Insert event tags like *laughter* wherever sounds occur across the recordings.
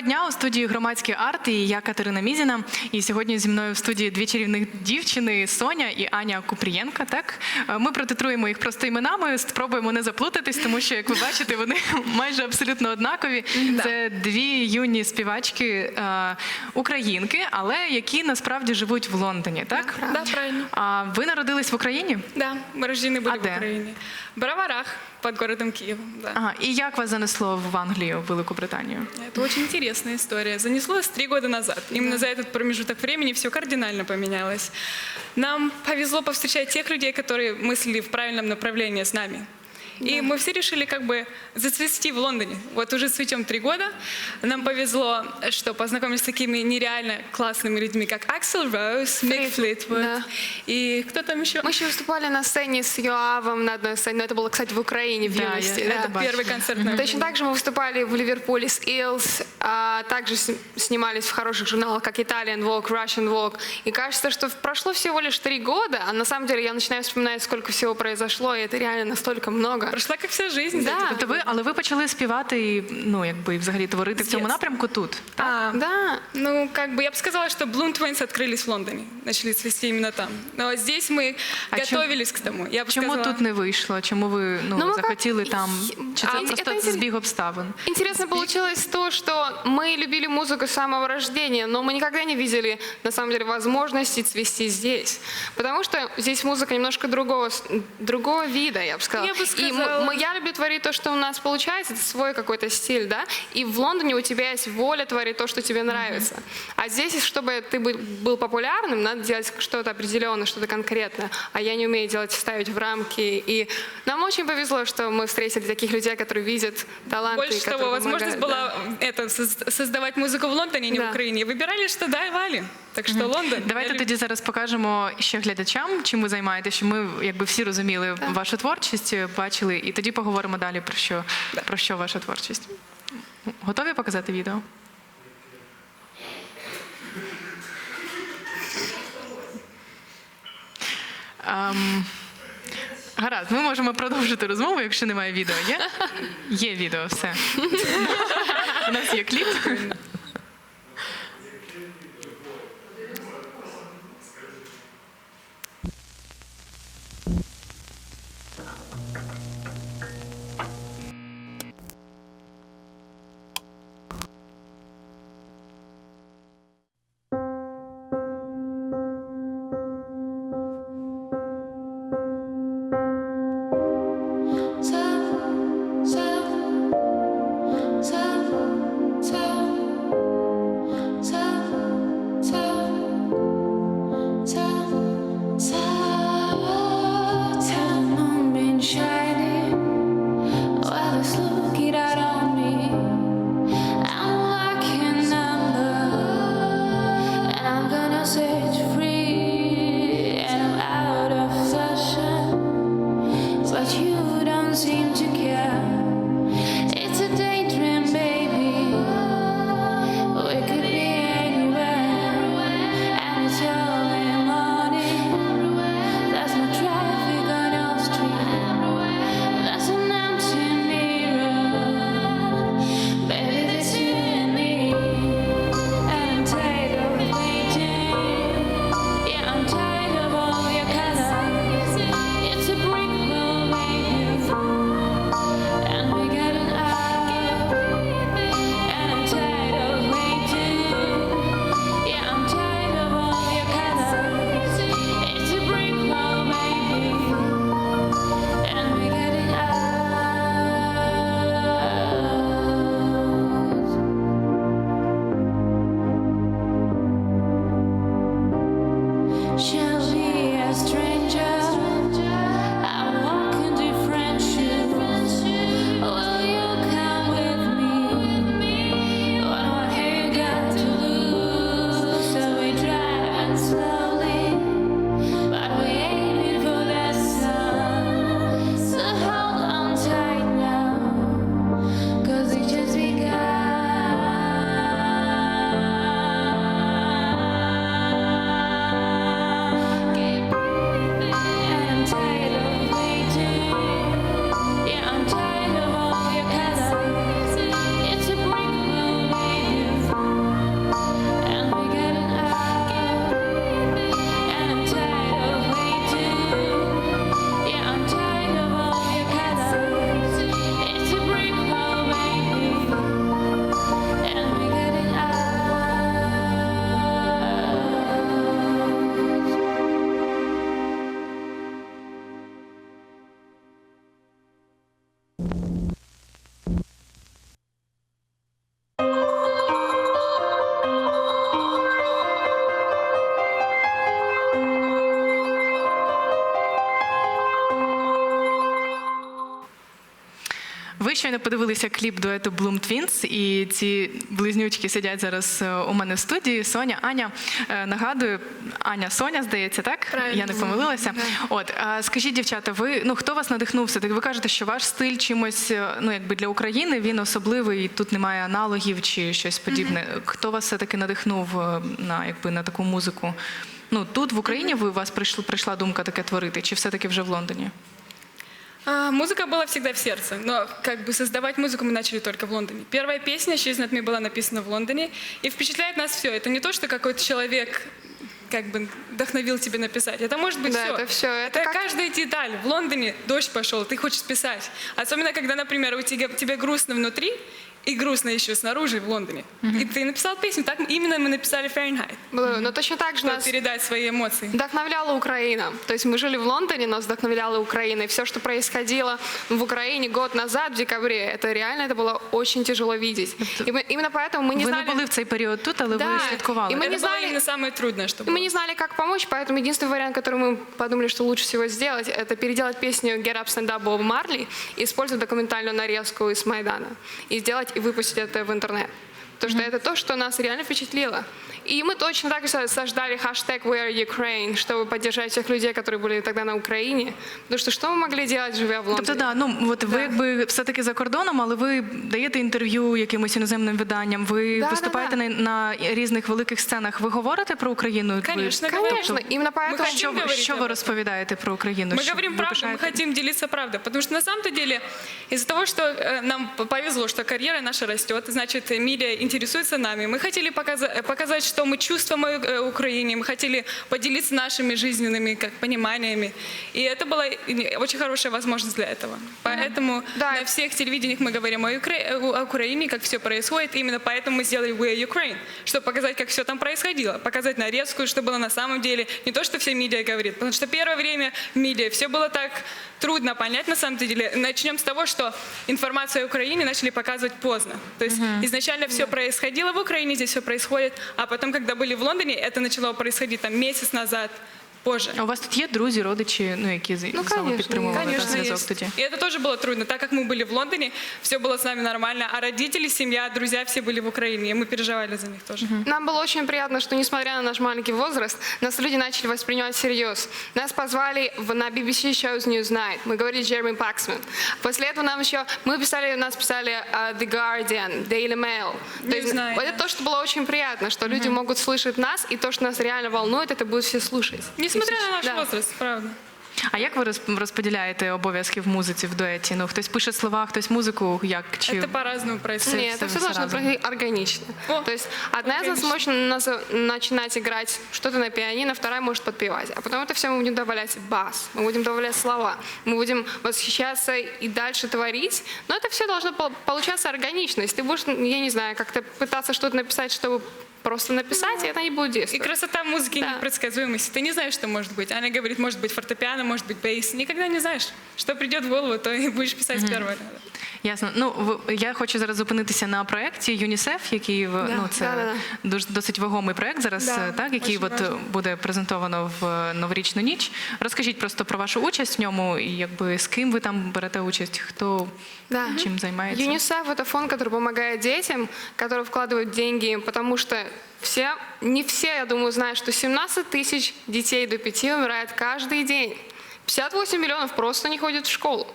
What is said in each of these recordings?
Доброго дня у студії громадський арт і я Катерина Мізіна. І сьогодні зі мною в студії дві чарівних дівчини Соня і Аня Купрієнка. Так Е, ми протитруємо їх просто іменами, спробуємо не заплутатись, тому що, як ви бачите, вони *laughs* майже абсолютно однакові. Це дві юні співачки е, українки, але які насправді живуть в Лондоні. Так Да, правильно. а ви народились в Україні? Да, мы рождены были А в где? Украине. В Броварах, под городом Киев. Да. Ага, і як вас занесло в Англію, в Велику Британію? Это очень интересная история. Занеслось три года назад. Именно за этот промежуток времени все кардинально поменялось. Нам повезло повстречать тех людей, которые мыслили в правильном направлении с нами. И мы все решили как бы зацвести в Лондоне. Вот уже цветем три года. Нам повезло, что познакомились с такими нереально классными людьми, как Аксел Роуз, Мик Флитвуд. да. И кто там еще? Мы еще выступали на сцене с Йоавом на одной сцене, но это было, кстати, в Украине в Да, юности. я- да. это бачила. первый концерт на Точно так же мы выступали в Ливерпуле с Илс, а также снимались в хороших журналах, как Italian Vogue, Russian Vogue. И кажется, что прошло всего лишь три года, а на самом деле я начинаю вспоминать, сколько всего произошло, и это реально настолько много Прошла как вся жизнь. Да. Тобто ви, але ви почали співати і ну якби і взагалі творити в цьому З напрямку тут. А, Да, Ну, как бы я бы сказала, что Bloom Twins открылись в Лондоне, начали цвести именно там. Но здесь мы А чё- готовились к тому. Я бы Чому сказала, тут не вийшло? Чому ви ну, Ну, ми захотіли як- там? Чи це А, просто це інтер- збіг обставин? Интересно получилось то, что мы любили музыку с самого рождения, но мы никогда не видели, на самом деле, возможности цвести здесь. Потому что здесь музыка немножко другого, с- другого вида, я бы сказала. Я бы И мы- сказала- мы- я люблю творить то, что у нас получается, это свой какой-то стиль, да? И в Лондоне у тебя есть воля творить то, что тебе нравится. А здесь, чтобы ты бы- был популярным, надо делать что-то определенное, что-то конкретное. А я не умею делать, ставить в рамки. И нам очень повезло, что мы встретили таких людей, которые видят таланты, больше того, возможность помогают, была да. это, соз- создавать музыку в Лондоне, а не Да. в Украине. Выбирали, что давали. Так что Лондон. Давайте я люб- тоді зараз покажемо ще глядачам, чим ви займаєтеся, щоб ми якби всі розуміли вашу творчість, бачили, і тоді поговоримо далі про що про що ваша творчість. Готові показати відео? Ем, гаразд, ми можемо продовжити розмову, якщо немає відео. Є? Є відео, все. У нас є кліп. Ви щойно подивилися кліп дуету Bloom Twins, і ці близнючки сидять зараз е, у мене в студії. Соня, Аня. Е, Нагадую, Аня, Соня, здається, так? Правильно. Я не помилилася. От скажіть, дівчата, ви ну хто вас надихнув? все Ви кажете, що ваш стиль чимось, е, ну якби для України він особливий, і тут немає аналогів чи щось подібне. Хто вас все таки надихнув на якби на таку музику? Ну тут в Україні ви у вас прийшла прийшла думка таке творити, чи все таки вже в Лондоні? А, музыка была всегда в сердце, но как бы создавать музыку мы начали только в Лондоне. Первая песня «She's Not Me» была написана в Лондоне, и впечатляет нас все. Это не то, что какой-то человек как бы вдохновил тебя написать. Это может быть Да, все. это всё. Это Это как- каждая деталь. В Лондоне дождь пошел, ты хочешь писать. Особенно, когда, например, у тебя, тебе грустно внутри, и грустно еще снаружи в Лондоне. И ты написал песню, так именно мы написали «Фahrenheit», Было. Но точно так же чтобы нас передать свои эмоции. вдохновляла Украина. То есть мы жили в Лондоне, нас вдохновляла Украина. И все, что происходило в Украине год назад, в декабре, это реально это было очень тяжело видеть. И мы- именно поэтому мы не ви знали... не були в цей період тут, але Да. ви слідкували. І ми Это не было знали- именно самое трудное, что И мы было. не знали, как помочь, поэтому единственный вариант, который мы подумали, что лучше всего сделать, это переделать песню «Get Up, Stand Up» Боба Марли и использовать документальную нарезку из Майдана. И сделать и выпустить это в интернет. Потому что это то, что нас реально впечатлило. И мы точно так же создали хэштег «We are Ukraine», чтобы поддержать тех людей, которые были тогда на Украине. Потому что что мы могли делать, живя в Лондоне? Тобто, да, ну от ви якби все-таки за кордоном, але ви даєте інтерв'ю якимось іноземним виданням, ви Да, виступаєте да, На, на різних великих сценах. Ви говорите про Україну? Ви- Конечно, Конечно, именно поэтому... хотим Що, ви- говорити що об ви этом. розповідаєте про Україну? Мы Що говорим ви правду, мы пишаєте? хотим делиться правдой. Потому что на самом-то деле из-за того, что э, нам п- повезло, что карьера наша растет, значит, э, медиа интересуется нами. Мы хотели показа- э, показать, что мы чувствуем о э, Украине, мы хотели поделиться нашими жизненными как, пониманиями. И это была очень хорошая возможность для этого. Поэтому Да. на всех телевидениях мы говорим о, Укра- о Украине, как все происходит. Именно поэтому мы сделали We are Ukraine, чтобы показать, как все там происходило. Показать нарезку, что было на самом деле. Не то, что все медиа говорит. Потому что первое время в медиа все было так трудно понять на самом деле. Начнем с того, что информацию о Украине начали показывать поздно. То есть изначально все происходило в Украине, здесь все происходит. А потом, когда были в Лондоне, это начало происходить там месяц назад, позже. А у вас тут є друзі, родичі, ну які з Ну, з вами конечно, підтримували та, Конечно, зв'язок есть. тоді? И это тоже было трудно, так как мы были в Лондоне, все было с нами нормально, а родители, семья, друзья все были в Украине, и мы переживали за них тоже. Нам было очень приятно, что несмотря на наш маленький возраст, нас люди начали воспринимать всерьез. Нас позвали в, на BBC Shows Newsnight. Мы говорили Джереми Паксман. После этого нам еще, мы писали, нас писали uh, The Guardian, Daily Mail. То есть Newsnight, это да. то, что было очень приятно, что люди могут слышать нас, и то, что нас реально волнует, это будут все слушать. Несмотря И все- на наш да. возраст, правда. А як ви роз- розподіляєте обов'язки в музиці в дуеті? Ну хтось пише слова, хтось музику, як чи Это по-разному происходит. Нет, все это все должно разом. происходить органично. О, То есть одна из нас может наз- начинать играть что-то на пианино, вторая может подпевать. А потом это все мы будем добавлять бас, мы будем добавлять слова, мы будем восхищаться и дальше творить. Но это все должно пол- получаться органично. Если ты будешь, я не знаю, как-то пытаться что-то написать, чтобы просто написать, это не будет И действовать. красота музыки Да. непредсказуемости. Ты не знаешь, что может быть. Она говорит, может быть фортепиано, может быть бейс. Никогда не знаешь. Что придет в голову, то и будешь писать с первого ряда. Ясно. Ну в- я хочу зараз зупинитися на проєкті ЮНІСЕФ, який в ну це да-да-да. дуже досить вагомий проєкт зараз, Да, е, так який очень от важливо. буде презентовано в е, новорічну ніч. Розкажіть просто про вашу участь в ньому, і якби з ким ви там берете участь, хто Да. чим займається. ЮНИСЕФ – это фонд, который помогает детям, который вкладывает деньги, потому что все, не все, я думаю, знают, что 17 тысяч детей до 5 умирает каждый день. 58 миллионов просто не ходят в школу.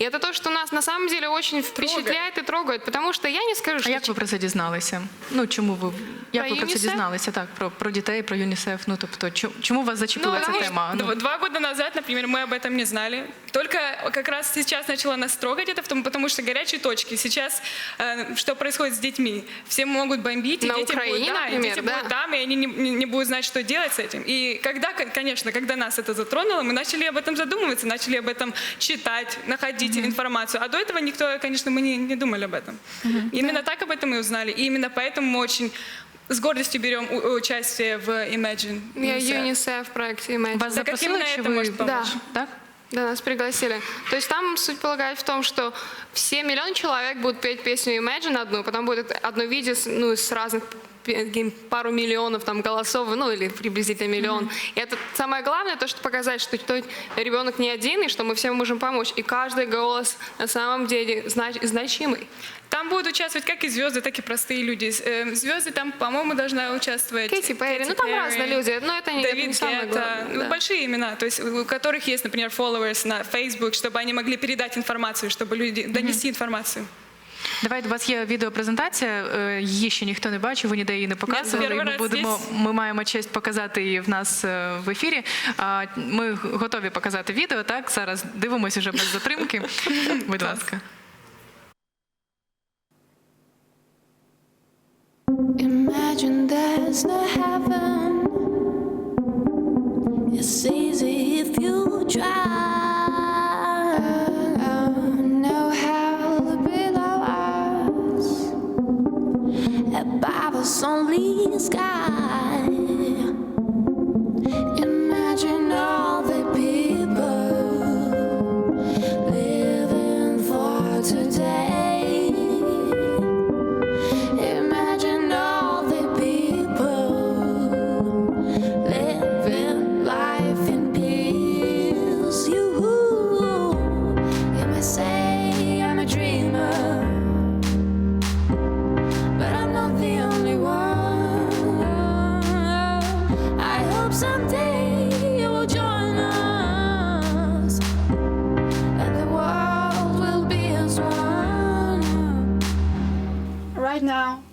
И это то, что нас на самом деле очень впечатляет и трогает, потому что я не скажу, А что... як ви про це дізналися? Ну чому ви як Про ви про це ЮНІСЕФ? дізналися? Так, про, про дітей, про ЮНІСЕФ. Ну тобто, чому, чому вас зачепила Ну, ця потому тема? Ну, Два, два года назад, например, мы об этом не знали. Только как раз сейчас начала нас трогать это, потому, потому что горячие точки. Сейчас э, что происходит с детьми? Все могут бомбить, и На дети Украине, будут, да, и например, дети да. будут там, и они не, не- не будут знать, что делать с этим. И когда, к- конечно, когда нас это затронуло, мы начали об этом задумываться, начали об этом читать, находить информацию. А до этого никто, конечно, мы не, не думали об этом. Именно так об этом и узнали. И именно поэтому мы очень с гордостью берем у- участие в Imagine. Я UNICEF. ЮНИСЕФ в проекте Imagine. вас запросили, іменно чи це ви може Да. помочь? так? Да, нас пригласили. То есть там суть полагает в том, что все миллион человек будут петь песню Imagine одну, потом будет одно видео с, ну, с разных пару миллионов там голосов, ну или приблизительно миллион. И это самое главное, то, что показать, что ребенок не один, и что мы всем можем помочь. И каждый голос на самом деле знач- значимый. Там будут участвовать как и звезды, так и простые люди. Э, Звезды там, по-моему, должна участвовать. Кэти Перри, ну там Перри, разные люди, но это не, это не Давид самое Гетта, главное. ну, да. большие имена, то есть у которых есть, например, followers на Facebook, чтобы они могли передать информацию, чтобы люди донести информацію. Давайте, у вас є відеопрезентація, е, її ще ніхто не бачив, ви ніде її не показували. Ми будемо, ми маємо честь показати її в нас е, в ефірі. Ми готові показати відео. Так зараз дивимося вже без затримки. *laughs* Будь ласка. Imagine there's no heaven. It's easy if you try. Above us, only sky.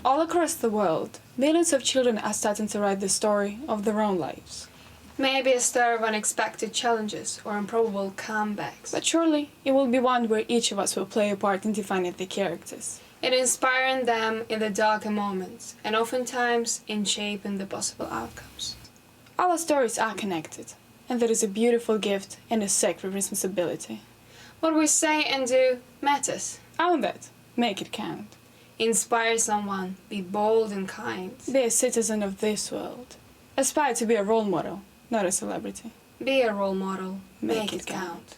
All across the world, millions of children are starting to write the story of their own lives. Maybe a story of unexpected challenges or improbable comebacks. But surely, it will be one where each of us will play a part in defining the characters. in inspiring them in the darker moments and oftentimes in shaping the possible outcomes. All our stories are connected, and that is a beautiful gift and a sacred responsibility. What we say and do matters. Own that, make it count. Inspire someone, be bold and kind. Be a citizen of this world. Aspire to be a role model, not a celebrity. Be a role model, make, Make it, it count.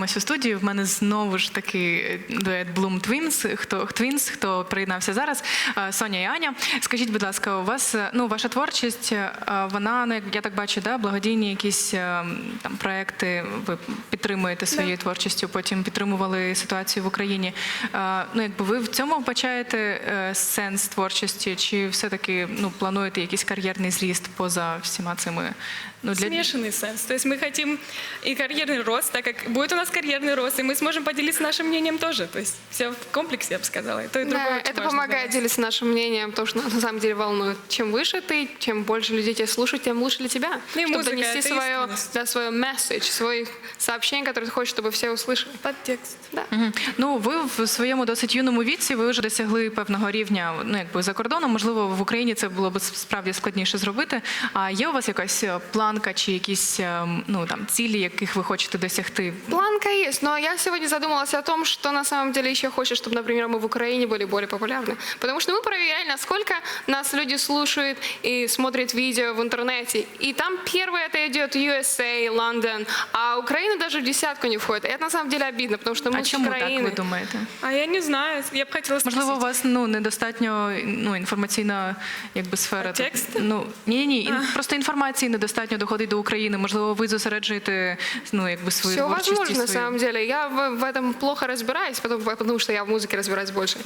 Повертаємось у студію. В мене знову ж таки дует Bloom Twins. Хто Twins, хто приєднався зараз? Е, Соня і Аня. Скажіть, будь ласка, у вас е, ну ваша творчість, е, вона ну я так бачу, да, благодійні якісь е, там проекти. Ви підтримуєте своєю творчістю. Потім підтримували ситуацію в Україні. Е, Ну якби ви в цьому вбачаєте е, сенс творчості, чи все таки ну плануєте якийсь кар'єрний зріст поза всіма цими? Ну Смешанный сенс. То есть мы хотим и карьерный рост, так как будет у нас карьерный рост, и мы сможем поделиться нашим мнением тоже. То есть все в комплексе, я бы сказала. И то, и другое Да, очень это важно для помогает нас. делиться нашим мнением, потому что нас на самом деле волнует. Чем выше ты, чем больше людей тебя слушают, тем лучше для тебя. Ну и чтобы музыка, донести это свое, искренность. да, свое месседж, свой сообщение, которое ты хочешь, чтобы все услышали. Подтекст. Да. Мгм. Ну, ви в своєму досить юному віці ви вже досягли певного рівня, ну якби за кордоном. Можливо, в Україні це було б справді складніше зробити. А є у вас якась е, планка чи якісь е, ну там цілі, яких ви хочете досягти? Планка есть, но я сегодня задумалась о том, что на самом деле еще хочет, чтобы, например, мы в Украине были более популярны. Потому что мы проверяли, насколько нас люди слушают и смотрят видео в интернете. И там первое это идет USA, Лондон, а Украина даже в десятку не входит. И это на самом деле обидно, потому что мы А с чому так Украины. ви думаєте? А я не знаю, я бы хотела Можливо, у спросить. вас ну недостатньо ну інформаційна якби сфера. Текст? Ну ні, ні, ні. Просто інформації недостатньо доходить до України. Можливо, ви зосереджуєте ну якби свою Все творчість і возможно, на свою- самом деле. Я в, в этом плохо разбираюсь, потому, потому что я в музыке разбираюсь больше.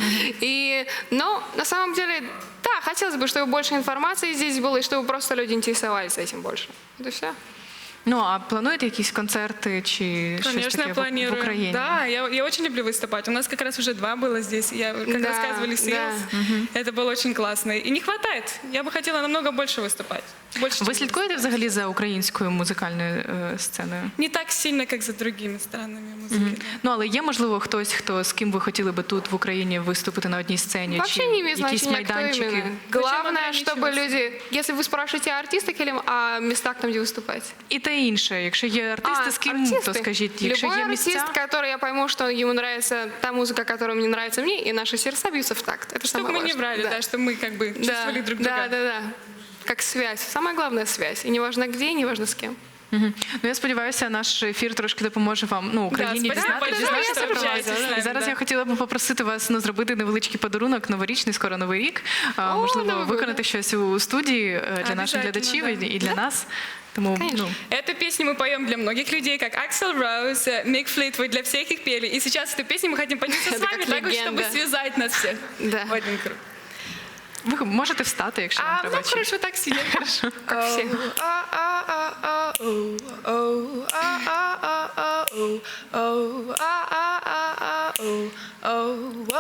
И, но на самом деле, да, хотелось бы, чтобы больше информации здесь было, и чтобы просто люди интересовались этим больше. Это все. Ну а плануєте якісь концерти чи щось Конечно, таке я в- планирую. в Україні? Да, я, я очень люблю выступать. У нас как раз уже два было здесь. Я, как Да, рассказывали Sales, это было очень классно. И не хватает. Я бы хотела намного больше выступать. Больше, Ви чем слідкуєте взагалі за українською музикальною е, сценою? Не так сильно, как за другими странами музыки. да. Ну але є можливо хтось, хто з ким ви хотіли би тут в Україні виступити на одній сцені? Вообще чи не имеет якісь значения, кто майданчики? именно. Зачем Главное, чтобы ограничиваться? люди, если вы спрашиваете о артистах или о местах, там, где выступать. І те інше. Якщо є артисти, А, з ким артисты. то скажіть, якщо Любой є артист, місця. который я пойму, что ему нравится та музыка, которая мне нравится мне, и наши сердца бьются в такт. Это Чтобы самое мы не важное. врали, да. что мы как бы чувствовали друг друга. Да, да, да. как связь. Самая главная связь. И неважно где, и неважно с кем. Мгм. Ну я сподіваюся, наш ефір трошки допоможе вам ну Україні спасибо дізнати, большое, дізнатися що про вас. общаєтесь з нами, І зараз да. я хотіла б попросити вас ну зробити невеличкий подарунок новорічний, скоро новий рік. А, О, Можливо, Новий год, виконати щось у студії е, для наших Обязательно, глядачів і- і для нас. Тому Конечно. ну Эту песню мы поем для многих людей, как Аксел Роуз, Мик Флитвуд, для всех их пели. И сейчас эту песню мы хотим поделиться с вами, как так вот, чтобы связать нас всех Да. в один круг. ви можете встати, якщо вам А, треба. ну чи- хорошо, так сидим. *laughs* Хорошо. Как все. Playing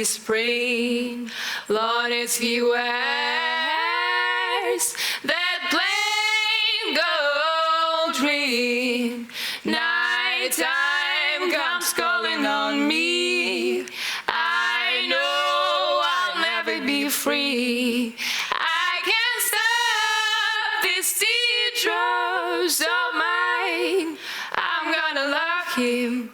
never be spring. Long as he wears that plain gold ring. Nighttime comes calling on me. I know I'll never be free. I can't stop these teardrops of mine. I'm gonna love him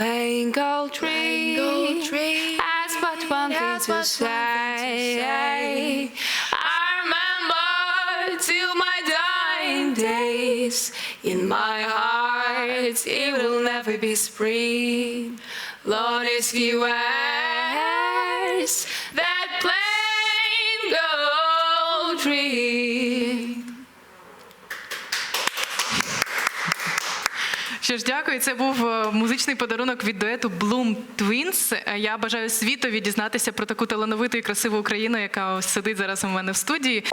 Playing gold tree, has but one thing to say. I remember till my dying days. In my heart, it will never be spring. Lord, as he wears that plain gold ring. Що ж, дякую. Це був е, музичний подарунок від дуету Bloom Twins. Е, Я бажаю світові дізнатися про таку талановиту і красиву Україну, яка ось сидить зараз у мене в студії.